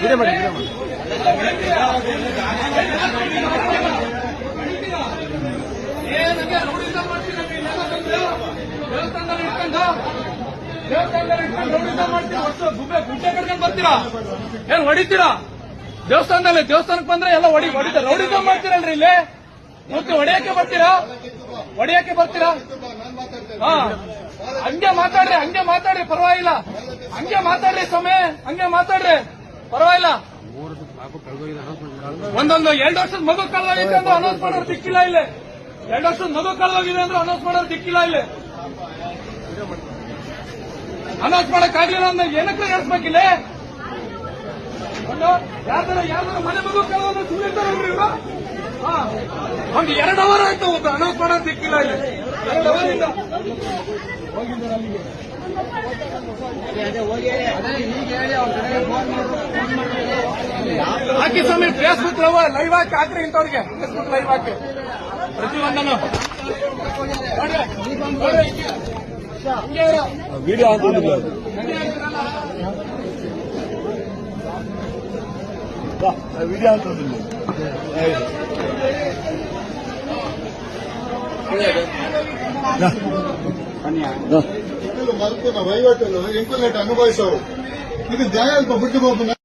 Video ಮಾಡಿ video ಮಾಡಿ? ದೇವಸ್ಥಾನದಲ್ಲಿ ಇಟ್ಕೊಂಡು ಬರ್ತೀರಾ ಏನ್ ಹೊಡಿತೀರಾ? ದೇವಸ್ಥಾನದಲ್ಲಿ ದೇವಸ್ಥಾನಕ್ಕೆ ಬಂದ್ರೆ ಎಲ್ಲ ಹೊಡಿ ಹೊಡಿತ ರೌಡಿತ ಮಾಡ್ತೀರಲ್ರಿ ಇಲ್ಲಿ? ಮತ್ತೆ ಹೊಡೆಯಕ್ಕೆ ಬರ್ತೀರಾ? ಹೊಡೆಯಕ್ಕೆ ಬರ್ತೀರಾ? ಹಾ. ಹಂಗೆ ಮಾತಾಡ್ರಿ ಹಂಗೆ ಮಾತಾಡ್ರಿ, ಪರವಾಗಿಲ್ಲ. ಹಂಗೆ ಮಾತಾಡ್ರಿ ಸ್ವಾಮಿ, ಹಂಗೆ ಮಾತಾಡ್ರಿ. ಪರವಾಗಿಲ್ಲ. ಒಂದೊಂದು ಎರಡು ವರ್ಷದ ಮಗು ಕಳೆದೋಗಿದೆ ಅಂದ್ರೆ ಅನೌನ್ಸ್ ಮಾಡೋರು ದಿಕ್ಕಿಲ್ಲ ಇಲ್ಲೇ. ಎರಡು ವರ್ಷದ ಮಗು ಕಳೆದೋಗಿದೆ ಅಂದ್ರೆ ಅನೌನ್ಸ್ ಮಾಡೋರು ದಿಕ್ಕಿಲ್ಲ ಇಲ್ಲೇ. ಅನೌನ್ಸ್ ಮಾಡಕ್ ಆಗ್ಲಿಲ್ಲ ಅಂದ್ರೆ ಏನಕ್ಕೆ ನಡೆಸ್ಬೇಕಿಲ್ಲ ಯಾವ್ದಾರ ಯಾವ್ದಾರ ಮನೆ ಮಗು ಕಳೆದ್ರೆ ಸುಮ್ಮನೆ. ಒಂದು ಎರಡು ಅವರ್ ಆಯ್ತು ಒಬ್ಬ ಅನೌನ್ಸ್ ಮಾಡೋದು ಸಿಕ್ಕಿಲ್ಲ ಇಲ್ಲಿ. ಹಾಕಿ ಸ್ವಾಮಿ ಫೇಸ್ಬುಕ್ ಲೈವ್ ಹಾಕಿ, ಹಾಕ್ರಿ ಇಂಥವ್ರಿಗೆ. ಫೇಸ್ಬುಕ್ ಲೈವ್ ಹಾಕಿ. ಪ್ರತಿಯೊಂದನ್ನು. ವಿಡಿಯೋ ಹಾಕೊಂಡಿಲ್ಲ ವಿಡಿಯೋ ಹಾಕೊಂಡಿಲ್ಲ. ಮಲ್ಪುನ ವಹಿವಾಟನ್ನು ಇಂಟರ್ನೆಟ್ ಅನುಭವಿಸೋರು ಇದು ನ್ಯಾಯ ಬಿಟ್ಟು